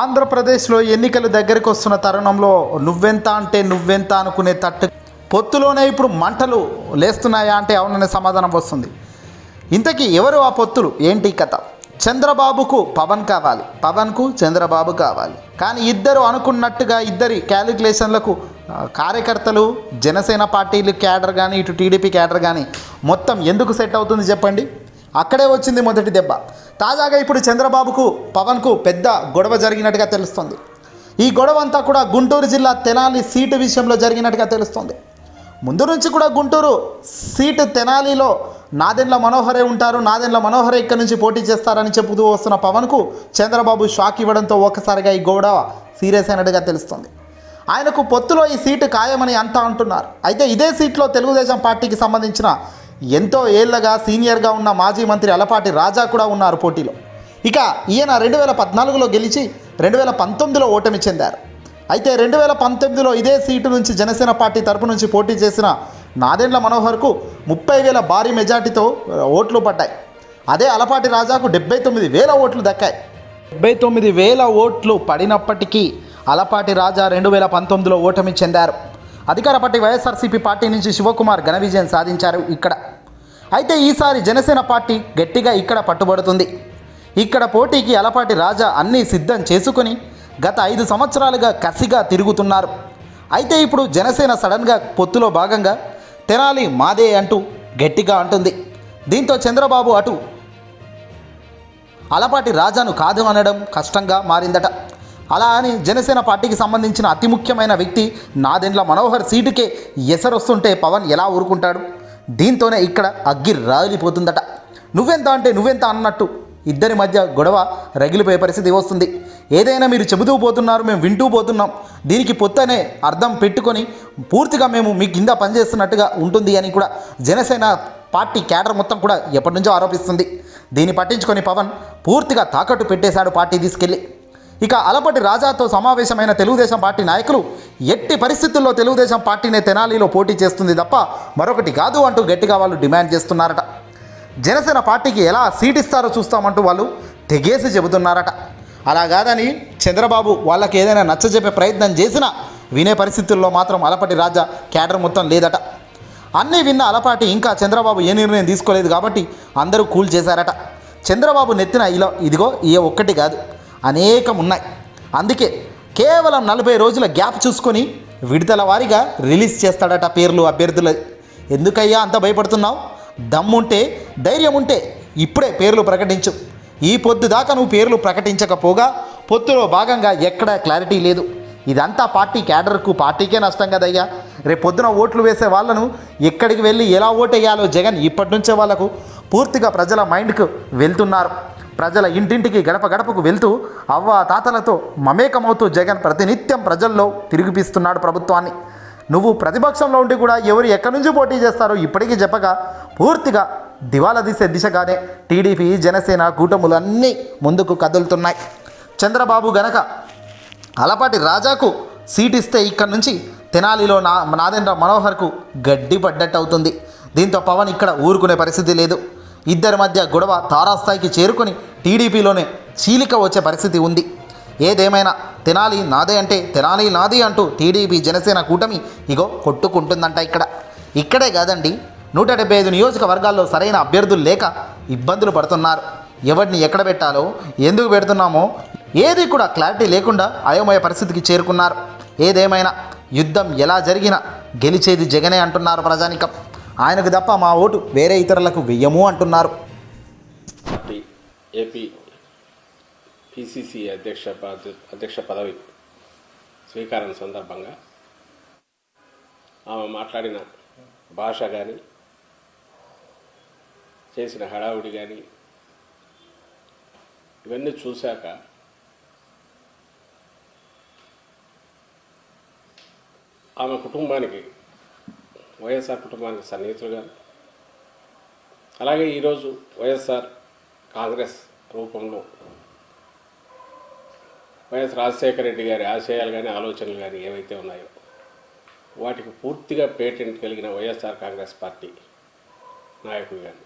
ఆంధ్రప్రదేశ్లో ఎన్నికలు దగ్గరికి వస్తున్న తరుణంలో నువ్వెంత అంటే నువ్వెంత అనుకునే తట్టు పొత్తులోనే ఇప్పుడు మంటలు లేస్తున్నాయా అంటే అవుననే సమాధానం వస్తుంది. ఇంతకీ ఎవరు ఆ పొత్తులు? ఏంటి కథ? చంద్రబాబుకు పవన్ కావాలి. పవన్కు చంద్రబాబు కావాలి. కానీ ఇద్దరు అనుకున్నట్టుగా ఇద్దరి క్యాలిక్యులేషన్లకు కార్యకర్తలు జనసేన పార్టీలు క్యాడర్ కానీ ఇటు టీడీపీ క్యాడర్ కానీ మొత్తం ఎందుకు సెట్ అవుతుంది చెప్పండి? అక్కడే వచ్చింది మొదటి దెబ్బ. తాజాగా ఇప్పుడు చంద్రబాబుకు పవన్కు పెద్ద గొడవ జరిగినట్టుగా తెలుస్తుంది. ఈ గొడవ అంతా కూడా గుంటూరు జిల్లా తెనాలి సీటు విషయంలో జరిగినట్టుగా తెలుస్తుంది. ముందు నుంచి కూడా గుంటూరు సీటు తెనాలిలో నాదెండ్ల మనోహరే ఉంటారు నాదెండ్ల మనోహరే ఇక్కడ నుంచి పోటీ చేస్తారని చెబుతూ వస్తున్న పవన్కు చంద్రబాబు షాక్ ఇవ్వడంతో ఒక్కసారిగా ఈ గొడవ సీరియస్ అయినట్టుగా తెలుస్తుంది. ఆయనకు పొత్తులో ఈ సీటు ఖాయమని అంతా అంటున్నారు. అయితే ఇదే సీట్లో తెలుగుదేశం పార్టీకి సంబంధించిన ఎంతో ఏళ్ళగా సీనియర్గా ఉన్న మాజీ మంత్రి అలపాటి రాజా కూడా ఉన్నారు పోటీలో. ఇక ఈయన రెండు వేల పద్నాలుగులో గెలిచి రెండు వేల పంతొమ్మిదిలో ఓటమి చెందారు. అయితే రెండు వేల పంతొమ్మిదిలో ఇదే సీటు నుంచి జనసేన పార్టీ తరపు నుంచి పోటీ చేసిన నాదెండ్ల మనోహర్కు ముప్పై వేల భారీ మెజార్టీతో ఓట్లు పడ్డాయి. అదే అలపాటి రాజాకు డెబ్బై తొమ్మిది వేల ఓట్లు దక్కాయి. డెబ్బై తొమ్మిది వేల ఓట్లు పడినప్పటికీ అలపాటి రాజా రెండు వేల పంతొమ్మిదిలో ఓటమి చెందారు. అధికార పార్టీ వైఎస్ఆర్సీపీ పార్టీ నుంచి శివకుమార్ ఘన విజయం సాధించారు ఇక్కడ. అయితే ఈసారి జనసేన పార్టీ గట్టిగా ఇక్కడ పట్టుబడుతుంది. ఇక్కడ పోటీకి అలపాటి రాజా అన్నీ సిద్ధం చేసుకుని గత ఐదు సంవత్సరాలుగా కసిగా తిరుగుతున్నారు. అయితే ఇప్పుడు జనసేన సడన్గా పొత్తులో భాగంగా తెనాలి మాదే అంటూ గట్టిగా అంటుంది. దీంతో చంద్రబాబు అటు అలపాటి రాజాను కాదు అనడం కష్టంగా మారిందట. అలా అని జనసేన పార్టీకి సంబంధించిన అతి ముఖ్యమైన వ్యక్తి నాదెండ్ల మనోహర్ సీటుకే ఎసరొస్తుంటే పవన్ ఎలా ఊరుకుంటాడు? దీంతోనే ఇక్కడ అగ్గి రాలిపోతుందట. నువ్వెంత అంటే నువ్వెంత అన్నట్టు. ఇద్దరి మధ్య గొడవ రగిలిపోయే పరిస్థితి వస్తుంది. ఏదైనా మీరు చెబుతూ పోతున్నారు మేము వింటూ పోతున్నాం. దీనికి పొత్తనే అర్థం పెట్టుకొని పూర్తిగా మేము మీ కింద పనిచేస్తున్నట్టుగా ఉంటుంది అని కూడా జనసేన పార్టీ క్యాడర్ మొత్తం కూడా ఎప్పటి నుంచో ఆరోపిస్తుంది. దీన్ని పట్టించుకొని పవన్ పూర్తిగా తాకట్టు పెట్టేశాడు పార్టీ తీసుకెళ్ళి. ఇక అలపటి రాజాతో సమావేశమైన తెలుగుదేశం పార్టీ నాయకులు ఎట్టి పరిస్థితుల్లో తెలుగుదేశం పార్టీనే తెనాలిలో పోటీ చేస్తుంది తప్ప మరొకటి కాదు అంటూ గట్టిగా వాళ్ళు డిమాండ్ చేస్తున్నారట. జనసేన పార్టీకి ఎలా సీట్ ఇస్తారో చూస్తామంటూ వాళ్ళు తెగేసి చెబుతున్నారట. అలా కాదని చంద్రబాబు వాళ్ళకి ఏదైనా నచ్చజెప్పే ప్రయత్నం చేసినా వినే పరిస్థితుల్లో మాత్రం అలపటి రాజా క్యాడర్ మొత్తం లేదట. అన్నీ విన్న అలపాటి ఇంకా చంద్రబాబు ఏ నిర్ణయం తీసుకోలేదు కాబట్టి అందరూ కూల్ చేశారట. చంద్రబాబు నెత్తిన ఇలా ఇదిగో ఏ ఒక్కటి కాదు. అనేకం ఉన్నాయి అందుకే కేవలం నలభై రోజుల గ్యాప్ చూసుకొని విడుదల వారీగా రిలీజ్ చేస్తాడట పేర్లు అభ్యర్థులు. ఎందుకయ్యా అంత భయపడుతున్నావు? దమ్ముంటే ధైర్యం ఉంటే ఇప్పుడే పేర్లు ప్రకటించు. ఈ పొద్దు దాకా నువ్వు పేర్లు ప్రకటించకపోగా పొత్తులో భాగంగా ఎక్కడా క్లారిటీ లేదు. ఇదంతా పార్టీ క్యాడర్కు పార్టీకే నష్టం కదయ్యా. రేపు పొద్దున ఓట్లు వేసే వాళ్ళను ఎక్కడికి వెళ్ళి ఎలా ఓటేయాలో జగన్ ఇప్పటి నుంచే వాళ్ళకు పూర్తిగా ప్రజల మైండ్కు వెళ్తున్నారు. ప్రజల ఇంటింటికి గడప గడపకు వెళ్తూ అవ్వ తాతలతో మమేకమవుతూ జగన్ ప్రతినిత్యం ప్రజల్లో తిరిగిపిస్తున్నాడు ప్రభుత్వాన్ని. నువ్వు ప్రతిపక్షంలో ఉండి కూడా ఎవరు ఎక్కడి నుంచి పోటీ చేస్తారో ఇప్పటికీ చెప్పగా పూర్తిగా దివాలా తీసే దిశగానే టీడీపీ జనసేన కూటములు అన్నీ ముందుకు కదులుతున్నాయి. చంద్రబాబు గనక అలపాటి రాజాకు సీటిస్తే ఇక్కడి నుంచి తెనాలిలో నా నాదేంద్ర మనోహర్కు గడ్డి పడ్డట్టు అవుతుంది దీంతో పవన్ ఇక్కడ ఊరుకునే పరిస్థితి లేదు. ఇద్దరి మధ్య గొడవ తారాస్థాయికి చేరుకొని టీడీపీలోనే చీలిక వచ్చే పరిస్థితి ఉంది. ఏదేమైనా తెనాలి నాదే అంటే తెనాలి నాది అంటూ టీడీపీ జనసేన కూటమి ఇగో కొట్టుకుంటుందంట ఇక్కడ. ఇక్కడే కాదండి నూట డెబ్బై ఐదు నియోజకవర్గాల్లో సరైన అభ్యర్థులు లేక ఇబ్బందులు పడుతున్నారు. ఎవరిని ఎక్కడ పెట్టాలో ఎందుకు పెడుతున్నామో ఏది కూడా క్లారిటీ లేకుండా అయోమయ పరిస్థితికి చేరుకున్నారు. ఏదేమైనా యుద్ధం ఎలా జరిగినా గెలిచేది జగనే అంటున్నారు ప్రజానికం. ఆయనకు తప్ప మా ఓటు వేరే ఇతరులకు వెయ్యము అంటున్నారు. ఏపీ పిసిసి అధ్యక్ష అధ్యక్ష పదవి స్వీకారం సందర్భంగా ఆమె మాట్లాడిన భాష కానీ చేసిన హడావుడి కానీ ఇవన్నీ చూశాక ఆమె కుటుంబానికి వైఎస్ఆర్ కుటుంబానికి సన్నిహితులుగా. అలాగే ఈరోజు వైఎస్ఆర్ కాంగ్రెస్ రూపంలో వైఎస్ రాజశేఖర రెడ్డి గారి ఆశయాలు కానీ ఆలోచనలు కానీ ఏవైతే ఉన్నాయో వాటికి పూర్తిగా పేటెంట్ కలిగిన వైఎస్ఆర్ కాంగ్రెస్ పార్టీ నాయకులు కానీ